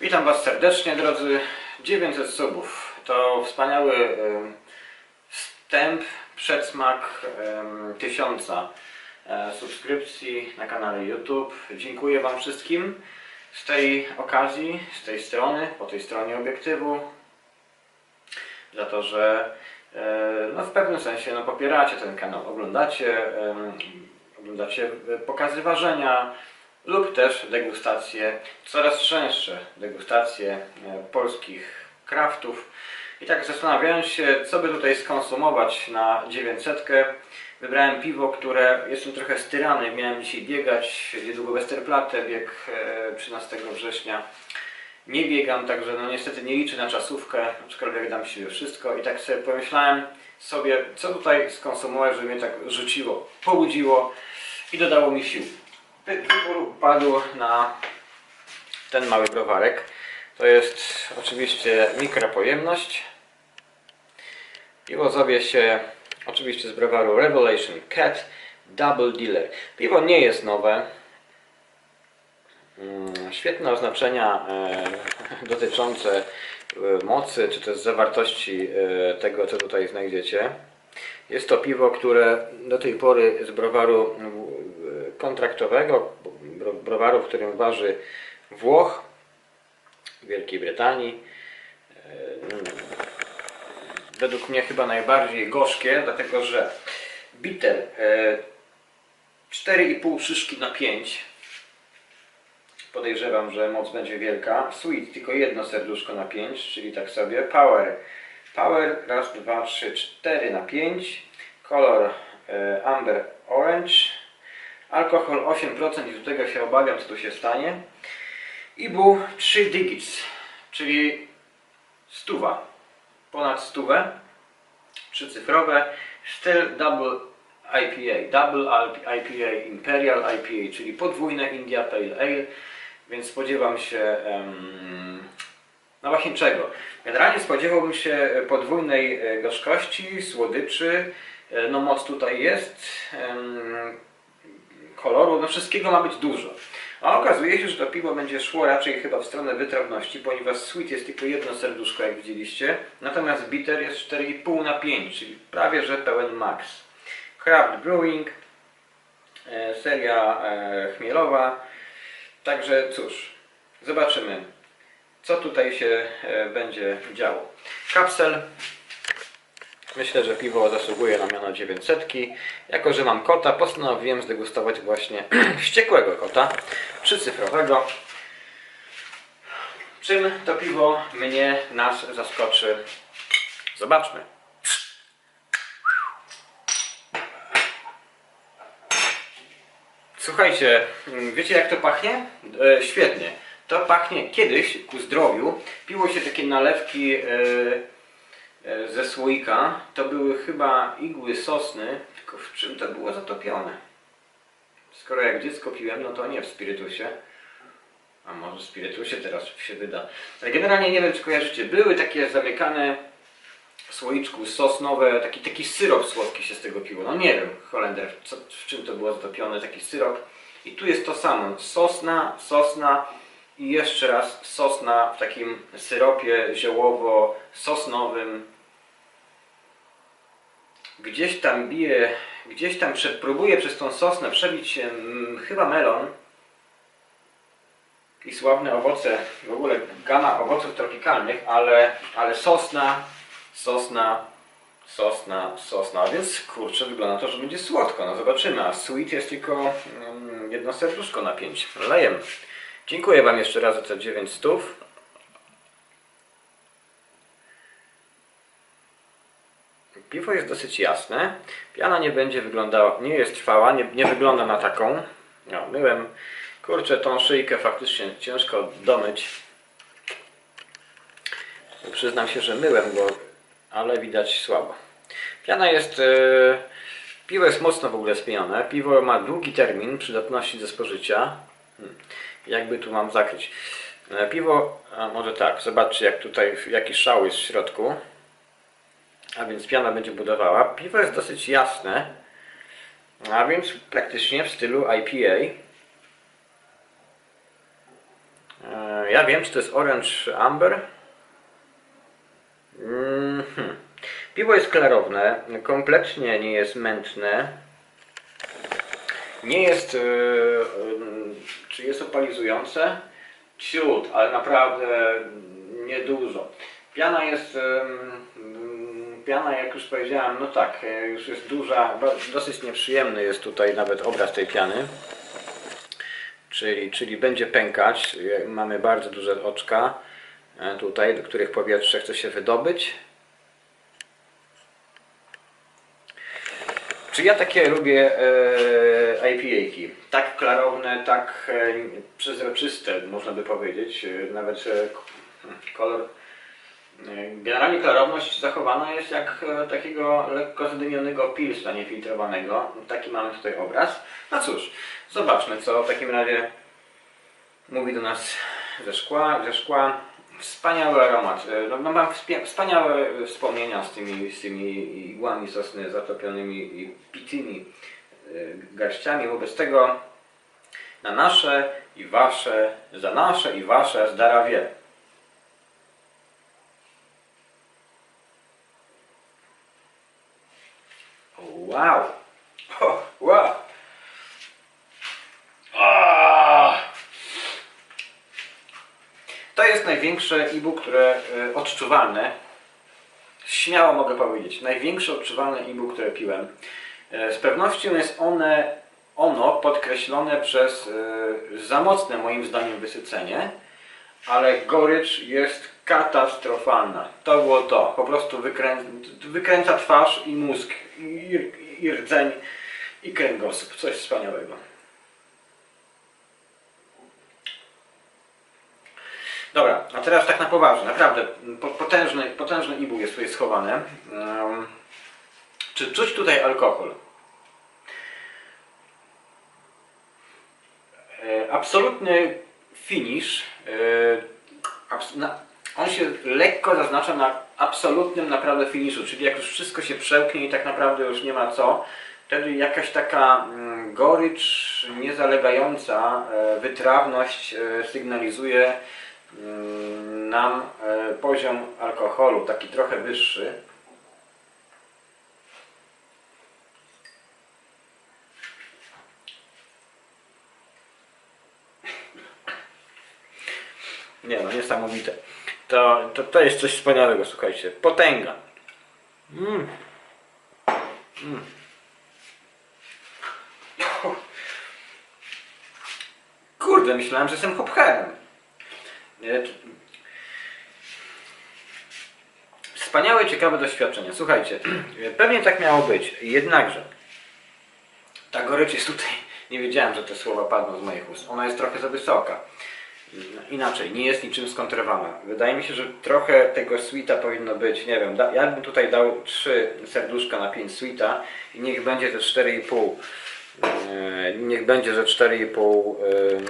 Witam Was serdecznie, drodzy. 900 subów to wspaniały wstęp, przedsmak tysiąca e, subskrypcji na kanale YouTube. Dziękuję Wam wszystkim z tej okazji, z tej strony, po tej stronie obiektywu, za to, że e, no, w pewnym sensie no, popieracie ten kanał, oglądacie, oglądacie e, pokazy ważenia lub też degustacje, coraz częstsze degustacje e, polskich kraftów. I tak zastanawiając się, co by tutaj skonsumować na 900, wybrałem piwo, które jestem trochę styrany. Miałem dzisiaj biegać, niedługo Westerplatte, bieg e, 13 września. Nie biegam, także no niestety nie liczę na czasówkę, aczkolwiek dam siebie wszystko. I tak sobie pomyślałem sobie, co tutaj skonsumować, żeby mnie tak rzuciło, pobudziło i dodało mi sił. Wy- Wybór padł na ten mały browarek. To jest oczywiście mikropojemność. Piwo zowie się oczywiście z browaru Revelation Cat Double Dealer. Piwo nie jest nowe. Mm, Świetne oznaczenia e, dotyczące e, mocy, czy też zawartości e, tego, co tutaj znajdziecie. Jest to piwo, które do tej pory z browaru kontraktowego, bro- browaru, w którym waży Włoch, Wielkiej Brytanii. E, Według mnie chyba najbardziej gorzkie, dlatego że bitter e, 4,5 szyszki na 5 Podejrzewam, że moc będzie wielka. Sweet, tylko jedno serduszko na 5, czyli tak sobie. Power. Power, raz, dwa, trzy, cztery na 5. Kolor e, Amber Orange. Alkohol 8% i do tego się obawiam, co tu się stanie. I był 3 digits, czyli stuwa. Ponad stówę. Trzycyfrowe. Styl double IPA. Double IPA, Imperial IPA, czyli podwójne India Pale Ale. Więc spodziewam się em, no właśnie czego? Generalnie spodziewałbym się podwójnej e, gorzkości, słodyczy. E, No moc tutaj jest. em, Koloru, no wszystkiego ma być dużo. A okazuje się, że to piwo będzie szło raczej chyba w stronę wytrawności, ponieważ sweet jest tylko jedno serduszko, jak widzieliście. Natomiast bitter jest 4,5 na 5, czyli prawie że pełen max. Craft Brewing, e, seria e, chmielowa. Także cóż, zobaczymy, co tutaj się e, będzie działo. Kapsel. Myślę, że piwo zasługuje na miano 900. Jako, że mam kota, postanowiłem zdegustować właśnie wściekłego kota, trzycyfrowego. Czym to piwo mnie, nas zaskoczy? Zobaczmy. Słuchajcie, wiecie jak to pachnie? E, świetnie. To pachnie kiedyś ku zdrowiu. Piło się takie nalewki e, ze słoika. To były chyba igły sosny. Tylko w czym to było zatopione? Skoro jak dziecko piłem, no to nie w spirytusie. A może w spirytusie teraz się wyda. Ale generalnie nie wiem czy kojarzycie. Były takie zamykane w słoiczku sosnowe, taki, taki syrop słodki się z tego piło. No nie wiem, Holender, co, w czym to było zatopione, taki syrop. I tu jest to samo. Sosna, sosna i jeszcze raz sosna w takim syropie ziołowo-sosnowym. Gdzieś tam bije, gdzieś tam prze, próbuje przez tą sosnę przebić się mm, chyba melon i sławne owoce, w ogóle gama owoców tropikalnych, ale, ale sosna, sosna, sosna, sosna, więc kurczę, wygląda na to, że będzie słodko, no zobaczymy, a sweet jest tylko mm, jedno serduszko na 5. Lejemy. Dziękuję Wam jeszcze raz za te 9 stów. Jest dosyć jasne. Piana nie będzie wyglądała, nie jest trwała, nie, nie wygląda na taką. No, myłem, kurczę, tą szyjkę faktycznie ciężko domyć. Przyznam się, że myłem go, ale widać słabo. Piana jest. E, piwo jest mocno w ogóle spienione. Piwo ma długi termin przydatności do spożycia. Hmm. Jakby tu mam zakryć. E, piwo, może tak, zobaczcie jak tutaj, jaki szał jest w środku. A więc piana będzie budowała. Piwo jest dosyć jasne. A więc praktycznie w stylu IPA. E, E, Ja wiem, czy to jest Orange Amber. Mhm. Piwo jest klarowne, kompletnie nie jest mętne. Nie jest. e, em, czy jest opalizujące? Ciut, ale naprawdę niedużo. Piana jest. Piana, jak już powiedziałem, no tak, e, już jest duża, dosyć nieprzyjemny jest tutaj nawet obraz tej piany. Czyli, czyli będzie pękać. E, Mamy bardzo duże oczka e, tutaj, do których powietrze chce się wydobyć. Czy ja takie lubię e, IPA-ki? Tak klarowne, tak e, przezroczyste, można by powiedzieć. Nawet e, kolor. Generalnie klarowność zachowana jest jak e, takiego lekko zdymionego pilsa niefiltrowanego. Taki mamy tutaj obraz. No cóż, zobaczmy co w takim razie mówi do nas ze szkła. Ze szkła. Wspaniały aromat. E, No, no mam wspaniałe wspomnienia z tymi, z tymi igłami sosny zatopionymi i pitymi e, garściami. Wobec tego na nasze i wasze, za nasze i wasze zdrowie. Wow! O, wow! Ah! To jest największe e-book, które y, odczuwalne. Śmiało mogę powiedzieć, największe odczuwalne e-book, które piłem. E, Z pewnością jest one, ono podkreślone przez y, za mocne moim zdaniem wysycenie, ale gorycz jest katastrofalna. To było to. Po prostu wykrę... wykręca twarz i mózg, i, i rdzeń, i kręgosłup. Coś wspaniałego. Dobra, a teraz tak na poważnie, naprawdę po- potężny, potężny ibu jest tutaj schowany. Um, czy czuć tutaj alkohol? E, Absolutny finish. e, abs- na- On się lekko zaznacza na absolutnym naprawdę finiszu, czyli jak już wszystko się przełknie i tak naprawdę już nie ma co, wtedy jakaś taka mm, gorycz niezalegająca e, wytrawność e, sygnalizuje mm, nam e, poziom alkoholu, taki trochę wyższy. Nie no, niesamowite. To, to, to jest coś wspaniałego, słuchajcie. Potęga. Mm. Mm. Kurde, myślałem, że jestem hopherem. T- Wspaniałe, ciekawe doświadczenie. Słuchajcie, pewnie tak miało być. Jednakże ta gorycz jest tutaj. Nie wiedziałem, że te słowa padną z moich ust. Ona jest trochę za wysoka. Inaczej, nie jest niczym skontrowana. Wydaje mi się, że trochę tego sweeta powinno być, nie wiem, da, ja bym tutaj dał 3 serduszka na 5 sweeta i niech będzie te 4,5. Yy, niech będzie, że 4,5 yy,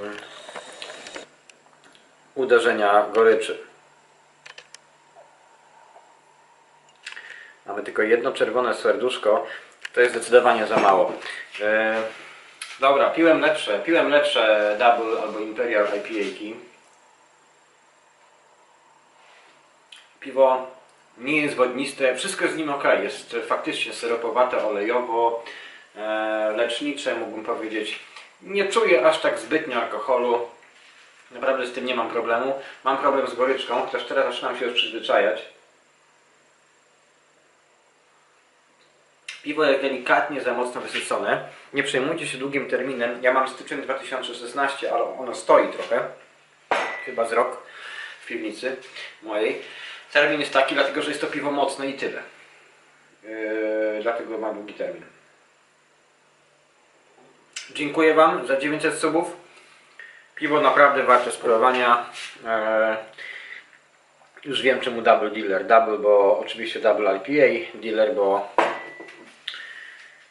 uderzenia goryczy. Mamy tylko jedno czerwone serduszko. To jest zdecydowanie za mało. E, dobra, piłem lepsze. Piłem lepsze Double albo Imperial IPA-ki. Piwo nie jest wodniste. Wszystko jest z nim ok. Jest faktycznie syropowate, olejowo, e, lecznicze, mógłbym powiedzieć. Nie czuję aż tak zbytnio alkoholu. Naprawdę z tym nie mam problemu. Mam problem z goryczką, chociaż teraz zaczynam się już przyzwyczajać. Piwo jest delikatnie za mocno wysycone. Nie przejmujcie się długim terminem. Ja mam styczeń 2016, ale ono stoi trochę. Chyba z rok w piwnicy mojej. Termin jest taki, dlatego że jest to piwo mocne i tyle. Yy, dlatego ma długi termin. Dziękuję Wam za 900 subów. Piwo naprawdę warte spróbowania. Yy, już wiem czemu Double Dealer. Double, bo oczywiście Double IPA. Dealer, bo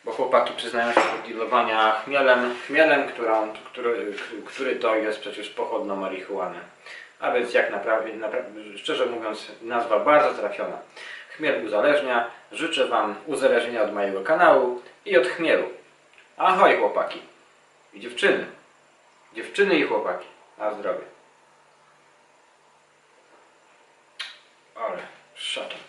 bo chłopaki przyznają się do dealowania chmielem, chmielem który, który to jest przecież pochodną marihuany. A więc jak naprawdę, naprawdę, szczerze mówiąc, nazwa bardzo trafiona. Chmiel uzależnia. Życzę Wam uzależnienia od mojego kanału i od chmielu. Ahoj chłopaki i dziewczyny. Dziewczyny i chłopaki. Na zdrowie. Ale szatan.